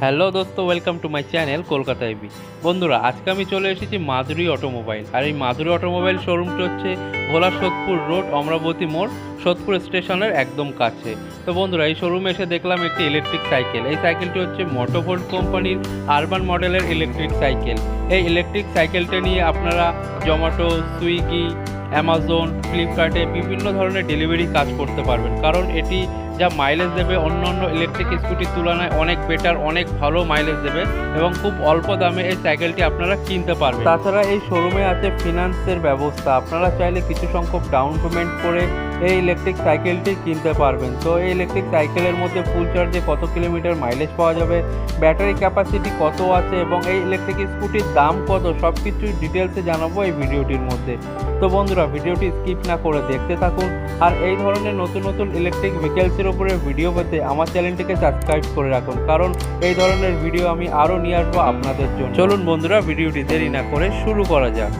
Hello দোস্ত welcome to my channel Kolkata A B বন্ধুরা, আজকে আমি চলে এসেছি মাধুরী অটোমোবাইল। আর এই মাধুরী অটোমোবাইল শোরুমটি হচ্ছে ভোলা সোদপুর রোড অমরাবতী মোড়, সোদপুর স্টেশনের একদম কাছে। তো বন্ধুরা, এই শোরুমে এসে দেখলাম একটি ইলেকট্রিক সাইকেল এই সাইকেলটি হচ্ছে মোটোভোল্ট কোম্পানির আরবান মডেলের ইলেকট্রিক সাইকেল এই ইলেকট্রিক সাইকেলটা নিয়ে আপনারা জোম্যাটো সুইগি অ্যামাজন ফ্লিপকার্টে বিভিন্ন ধরনের ডেলিভারি কাজ করতে পারবেন। কারণ এটি যা মাইলেজ দেবে অন্য অন্য ইলেকট্রিক স্কুটির তুলনায় অনেক বেটার অনেক ভালো মাইলেজ দেবে এবং খুব অল্প দামে এই সাইকেলটি আপনারা কিনতে পারবেন। তাছাড়া এই শোরুমে আছে ফিনান্সের ব্যবস্থা। আপনারা চাইলে কিছু সংখ্যক ডাউন পেমেন্ট করে এই ইলেকট্রিক সাইকেলটি কিনতে পারবেন। তো এই ইলেকট্রিক সাইকেলের মধ্যে ফুল চার্জে কত কিলোমিটার মাইলেজ পাওয়া যাবে? ব্যাটারি ক্যাপাসিটি কত আছে এবং এই ইলেকট্রিক স্কুটির দাম কত? সব কিছু ডিটেলসে জানাব এই ভিডিওটির মধ্যে। তো বন্ধুরা, ভিডিওটি স্কিপ না করে দেখতে থাকুন। আর এই ধরনের নতুন নতুন ইলেকট্রিক ভেহিকেলসের উপরে ভিডিও পেতে আমার চ্যানেলটিকে সাবস্ক্রাইব করে রাখুন। কারণ এই ধরনের ভিডিও আমি আরও নিয়ে আসব আপনাদের জন্য। চলুন বন্ধুরা, ভিডিওটি দেরি না করে শুরু করা যাক।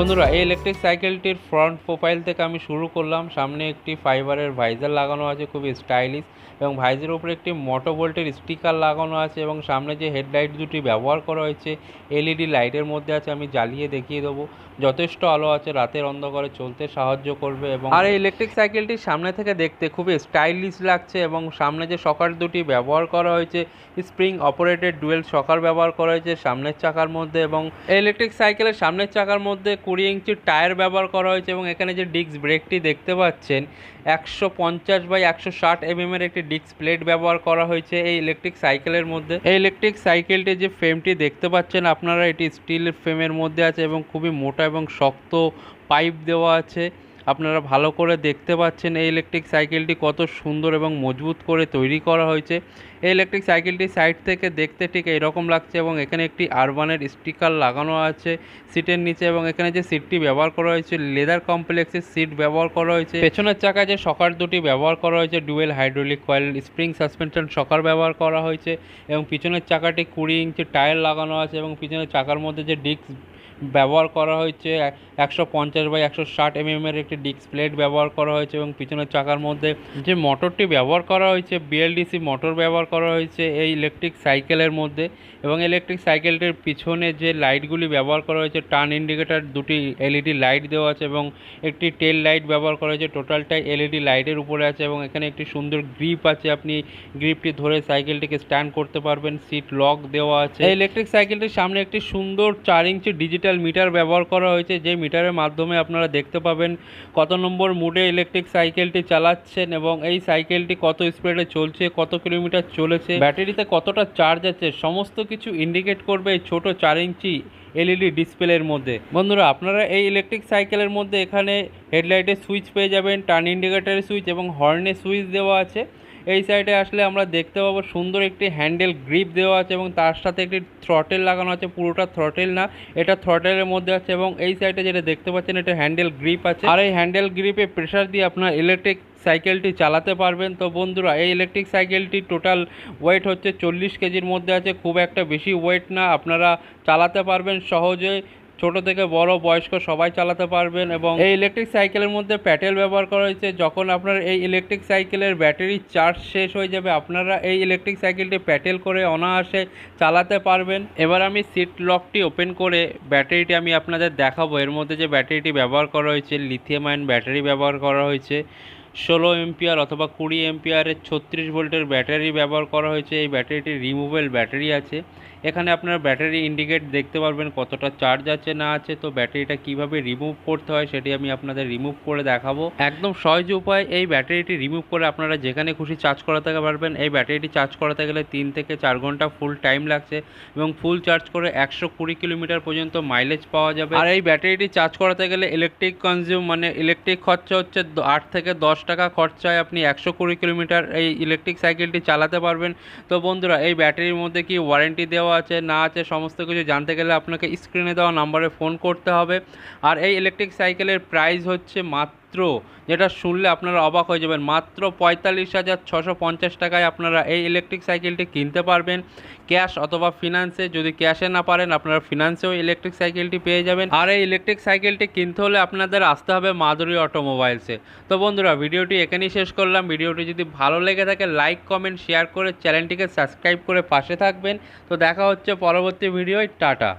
বন্ধুরা, এই ইলেকট্রিক সাইকেলটির ফ্রন্ট প্রোফাইল থেকে আমি শুরু করলাম। সামনে একটি ফাইবারের ভাইজার লাগানো আছে, খুবই স্টাইলিশ এবং ভাইজের উপরে একটি মোটো ভোল্টের স্টিকার লাগানো আছে এবং সামনে যে হেডলাইট দুটি ব্যবহার করা হয়েছে এলইডি লাইটের মধ্যে আছে, আমি জ্বালিয়ে দেখিয়ে দেবো। যথেষ্ট আলো আছে, রাতের অন্ধকারে চলতে সাহায্য করবে এবং আর এই ইলেকট্রিক সাইকেলটি সামনে থেকে দেখতে খুবই স্টাইলিশ লাগছে এবং সামনে যে সকার দুটি ব্যবহার করা হয়েছে স্প্রিং অপারেটেড ডুয়েল সকার ব্যবহার করা হয়েছে সামনের চাকার মধ্যে এবং এই ইলেকট্রিক সাইকেলের সামনের চাকার মধ্যে কুড়ি ইঞ্চির টায়ার ব্যবহার করা হয়েছে এবং এখানে যে ডিস্ক ব্রেকটি দেখতে পাচ্ছেন, একশো পঞ্চাশ বাই একশো ষাট এমএম এর একটি ডিস্ক প্লেট ব্যবহার করা হয়েছে এই ইলেকট্রিক সাইকেলের মধ্যে। এই ইলেকট্রিক সাইকেলটির যে ফ্রেমটি দেখতে পাচ্ছেন আপনারা, এটি স্টিল ফ্রেমের মধ্যে আছে এবং খুবই মোটা এবং শক্ত পাইপ দেওয়া আছে। আপনারা ভালো করে দেখতে পাচ্ছেন এই ইলেকট্রিক সাইকেলটি কত সুন্দর এবং মজবুত করে তৈরি করা হয়েছে। এই ইলেকট্রিক সাইকেলটি সাইড থেকে দেখতে ঠিক এরকম লাগছে এবং এখানে একটি আরবানের স্টিকার লাগানো আছে সিটের নিচে এবং এখানে যে সিটটি ব্যবহার করা হয়েছে লেদার কমপ্লেক্সের সিট ব্যবহার করা হয়েছে। পেছনের চাকায় যে সকার দুটি ব্যবহার করা হয়েছে dual hydraulic coil spring suspension shocker ব্যবহার করা হয়েছে এবং পিছনের চাকাটি কুড়ি ইঞ্চি টায়ার লাগানো আছে এবং পিছনের চাকার মধ্যে যে ডিস্ক ব্যবহার করা হয়েছে। একশো পঞ্চাশ বাই একশো ষাট এমএম এর একটি ডিস্ক প্লেট ব্যবহার করা হয়েছে এবং পিছনের চাকার মধ্যে যে মোটরটি ব্যবহার করা হয়েছে বিএলডিসি মোটর ব্যবহার করা হয়েছে এই ইলেকট্রিক সাইকেলের মধ্যে এবং ইলেকট্রিক সাইকেলটির পিছনে যে লাইটগুলি ব্যবহার করা হয়েছে টার্ন ইন্ডিকেটর দুটি এলইডি লাইট দেওয়া আছে এবং একটি টেল লাইট ব্যবহার করা হয়েছে টোটালটাই এলইডি লাইটের উপরে আছে এবং এখানে একটি সুন্দর গ্রিপ আছে, আপনি গ্রিপটি ধরে সাইকেলটিকে স্ট্যান্ড করতে পারবেন সিট লক দেওয়া আছে। এই ইলেকট্রিক সাইকেলটির সামনে একটি সুন্দর চার ইঞ্চি ডিজিটাল মিটার ব্যবহার করা হয়েছে, যে মিটারের মাধ্যমে আপনারা দেখতে পাবেন কত নম্বর মুডে ইলেকট্রিক সাইকেলটি চালাচ্ছেন এবং এই সাইকেলটি কত স্পিডে চলছে, কত কিলোমিটার চলেছে, ব্যাটারিতে কতটা চার্জ আছে, সমস্ত কিছু ইন্ডিকেট করবে এই ছোট চার ইঞ্চি এলইডি ডিসপ্লের মধ্যে। বন্ধুরা, আপনারা এই ইলেকট্রিক সাইকেলের মধ্যে এখানে হেডলাইটের সুইচ পেয়ে যাবেন, টার্ন ইন্ডিকেটারের সুইচ এবং হর্নের সুইচ দেওয়া আছে। এই সাইডে আসলে আমরা দেখতে পাবো সুন্দর একটি হ্যান্ডেল গ্রিপ দেওয়া আছে এবং তার সাথে একটি থ্রটেল লাগানো আছে। পুরোটা থ্রটেল না, এটা থ্রটেলের মধ্যে আছে এবং এই সাইডে যেটা দেখতে পাচ্ছেন, এটা হ্যান্ডেল গ্রিপ আছে। আর এই হ্যান্ডেল গ্রিপে প্রেশার দিয়ে আপনার ইলেকট্রিক সাইকেলটি চালাতে পারবেন। তো বন্ধুরা, এই ইলেকট্রিক সাইকেলটি টোটাল ওয়েট হচ্ছে চল্লিশ কেজির মধ্যে আছে। খুব একটা বেশি ওয়েট না, আপনারা চালাতে পারবেন সহজে ছোট থেকে বড় বয়স্ক সবাই চালাতে পারবেন এবং এই ইলেকট্রিক সাইকেলের মধ্যে প্যাটেল ব্যবহার করা হয়েছে। যখন আপনার এই ইলেকট্রিক সাইকেলের ব্যাটারি চার্জ শেষ হয়ে যাবে, আপনারা এই ইলেকট্রিক সাইকেলটি প্যাটেল করে অনায়াসে চালাতে পারবেন। এবার আমি সিট লকটি ওপেন করে ব্যাটারিটি আমি আপনাদের দেখাবো। এর মধ্যে যে ব্যাটারিটি ব্যবহার করা হয়েছে লিথিয়াম আয়ন ব্যাটারি ব্যবহার করা হয়েছে, ষোলো এমপিআর অথবা কুড়ি এমপিআরের ছত্রিশ ভোল্টের ব্যাটারি ব্যবহার করা হয়েছে। এই ব্যাটারিটি রিমুভেল ব্যাটারি আছে। এখানে আপনারা ব্যাটারি ইন্ডিকেট দেখতে পারবেন কতটা চার্জ আছে না আছে। তো ব্যাটারিটা কীভাবে রিমুভ করতে হয় সেটি আমি আপনাদের রিমুভ করে দেখাবো। একদম সহজ উপায় এই ব্যাটারিটি রিমুভ করে আপনারা যেখানে খুশি চার্জ করাতে পারবেন। এই ব্যাটারিটি চার্জ করাতে গেলে তিন থেকে চার ঘণ্টা ফুল টাইম লাগছে এবং ফুল চার্জ করে একশো কুড়ি কিলোমিটার পর্যন্ত মাইলেজ পাওয়া যাবে। আর এই ব্যাটারিটি চার্জ করাতে গেলে ইলেকট্রিক কনজিউম মানে ইলেকট্রিক খরচা হচ্ছে আট থেকে দশ টাকা খরচায় আপনি একশো কুড়ি কিলোমিটার এই ইলেকট্রিক সাইকেলটি চালাতে পারবেন। তো বন্ধুরা, এই ব্যাটারির মধ্যে কি ওয়ারেন্টি আছে, না আছে, সমস্ত কিছু জানতে গেলে আপনাকে স্ক্রিনে দেওয়া নাম্বারে ফোন করতে হবে। আর এই ইলেকট্রিক সাইকেলের প্রাইস হচ্ছে মাত্র মাত্র যেটা শুনলে আপনারা অবাক হয়ে যাবেন। মাত্র পঁয়তাল্লিশ হাজার ছশো পঞ্চাশ টাকায় আপনারা এই ইলেকট্রিক সাইকেলটি কিনতে পারবেন। ক্যাশ অথবা ফিনান্সে যদি ক্যাশে না পারেন, আপনারা ফিনান্সেও ইলেকট্রিক সাইকেলটি পেয়ে যাবেন। আর এই ইলেকট্রিক সাইকেলটি কিনতে হলে আপনাদের আসতে হবে মাধুরী অটোমোবাইলসে। তো বন্ধুরা, ভিডিওটি এখানেই শেষ করলাম। ভিডিওটি যদি ভালো লেগে থাকে লাইক কমেন্ট শেয়ার করে চ্যানেলটিকে সাবস্ক্রাইব করে পাশে থাকবেন। তো দেখা হচ্ছে পরবর্তী ভিডিওয়। টাটা।